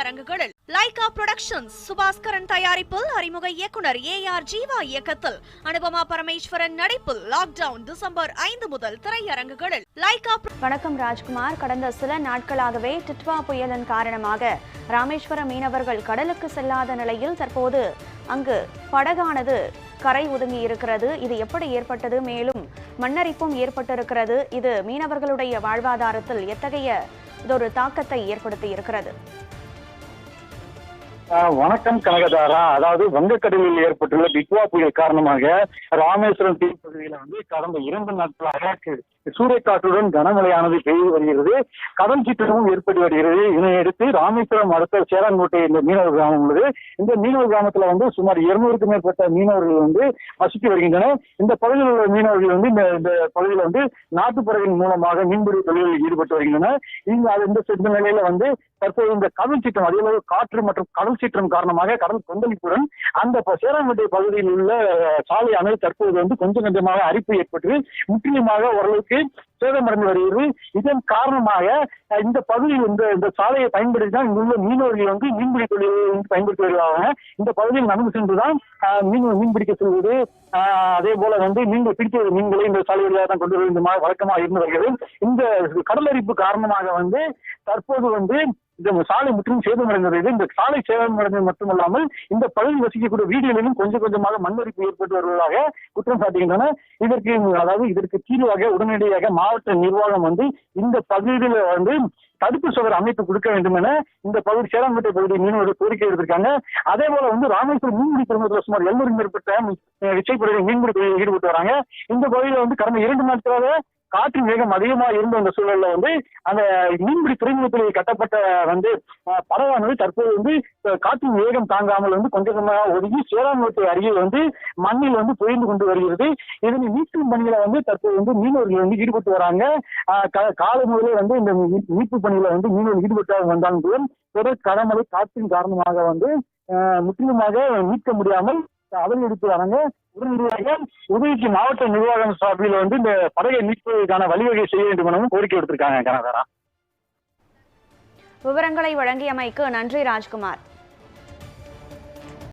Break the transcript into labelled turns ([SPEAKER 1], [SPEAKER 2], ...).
[SPEAKER 1] திரையரங்குகளில் Lyca productions Subaskaran தயாரிப்பில் அறிமுக இயக்குனர் ஏ ஆர் ஜீவா இயக்கத்தில். அனுபமா பரமேஸ்வரன் நடிப்பில் லாக்டவுன் டிசம்பர் ஐந்து முதல் திரையரங்குகளில். லைகா
[SPEAKER 2] வணக்கம் ராஜ்குமார். கடந்த சில நாட்களாகவே டிட்வா புயலின் காரணமாக ராமேஸ்வரம் மீனவர்கள் கடலுக்கு செல்லாத நிலையில் தற்போது அங்கு படகானது கரை ஒதுங்கி இருக்கிறது இது எப்படி ஏற்பட்டது? மேலும் மண்ணரிப்பும் ஏற்பட்டிருக்கிறது. இது மீனவர்களுடைய வாழ்வாதாரத்தில் எத்தகைய இதொரு தாக்கத்தை ஏற்படுத்தி இருக்கிறது
[SPEAKER 3] வணக்கம் கனகதாரா. அதாவது வங்கக்கடலில் ஏற்பட்டுள்ள பிக்வா புயல் காரணமாக ராமேஸ்வரம் தீவு வந்து கடந்த இரண்டு நாட்களாக சூறைக்காற்றுடன் கனமழையானது பெய்து வருகிறது. கடல் சீற்றமும் ஏற்பட்டு வருகிறது. இதனையடுத்து ராமேஸ்வரம் அடுத்த சேரங்கோட்டை இந்த மீனவர் கிராமம் உள்ளது. இந்த மீனவர் கிராமத்துல வந்து சுமார் இருநூறுக்கும் மேற்பட்ட மீனவர்கள் வந்து வசித்து வருகின்றனர். இந்த பகுதியில் உள்ள மீனவர்கள் வந்து இந்த இந்த பகுதியில் வந்து நாட்டுப்பறவையின் மூலமாக மீன்பிடி தொழிலில் ஈடுபட்டு வருகின்றனர். இங்கு அது இந்த இந்த நிலையில வந்து தற்போது இந்த கடல் சீற்றம் அதே அளவு காற்று மற்றும் கடல் சீற்றம் காரணமாக கடல் கொந்தளிப்புடன் அந்த ப- பகுதியில் உள்ள சாலையானது தற்போது வந்து கொஞ்சம் கொஞ்சமாக அரிப்பு ஏற்பட்டு முற்றிலுமாக ஓரளவுக்கு சேதமடைந்து வருகிறது. இதன் காரணமாக இந்த பகுதியில் இந்த இந்த சாலையை பயன்படுத்தி தான் இங்குள்ள மீனவர்கள் வந்து மீன்பிடி தொழிலை வந்து பயன்படுத்தி வருவாங்க. இந்த பகுதியில் நடந்து சென்றுதான் மீன் மீன் பிடிக்க செல்வது. அதே போல வந்து மீன்கள் பிடித்த மீன்களை இந்த சாலை வழியாக தான் கொண்டு வருவது வழக்கமாக இருந்து வருகிறது. இந்த கடலரிப்பு காரணமாக வந்து தற்போது வந்து இந்த சாலை முற்றிலும் சேதமடைந்தது. இந்த சாலை சேதமடைந்தது மட்டுமல்லாமல் இந்த பகுதியில் வசிக்கக்கூடிய வீடுகளிலும் கொஞ்சம் கொஞ்சமாக மண்ணரிப்பு ஏற்பட்டு வருவதாக குற்றம் சாட்டுகின்றன. இதற்கு அதாவது இதற்கு தீர்வாக உடனடியாக மாவட்ட நிர்வாகம் வந்து இந்த பகுதியில் வந்து தடுப்பு சுவர் அமைப்பு கொடுக்க வேண்டும் என இந்த பகுதி சேலங்கோட்டை பகுதி மீனவர்கள் கோரிக்கை எடுத்திருக்காங்க அதே போல வந்து ராமேஸ்வரம் மீன்பிடி துறைமுகத்தில் சுமார் எழுநூறு மேற்பட்ட அஹ், மீன்பிடி ஈடுபட்டு வராங்க. இந்த பகுதியில் வந்து கடந்த இரண்டு நாட்களாக காற்றின் வேகம் அதிகமாக இருந்த அந்த சூழல்ல வந்து அந்த மீன்பிடி துறைமுகத்தில் கட்டப்பட்ட வந்து அஹ், தற்போது வந்து காற்றின் வேகம் தாங்காமல் வந்து கொஞ்சம் கொஞ்சமாக ஒதுங்கி சேராங்கோட்டை அருகே வந்து மண்ணில் வந்து புயந்து கொண்டு வருகிறது. இதனை மீட்கும் பணியில வந்து தற்போது வந்து மீனவர்கள் வந்து ஈடுபட்டு வராங்க. காலை முதலே வந்து இந்த மீட்பு பணியில வந்து மீனவர்கள் ஈடுபட்டு வந்தாலும் கூட தொடர் கடமழை காற்றின் காரணமாக வந்து முற்றிலுமாக மீட்க முடியாமல் அவதி எடுத்து உடனடியாக உதவிக்கு மாவட்ட நிர்வாகம் சார்பில் வந்து இந்த படகை மீட்பதற்கான வழிவகை செய்ய வேண்டும் எனவும் கோரிக்கை விடுத்திருக்காங்க கனகரா.
[SPEAKER 2] விவரங்களை வழங்கியமைக்கு நன்றி ராஜ்குமார்.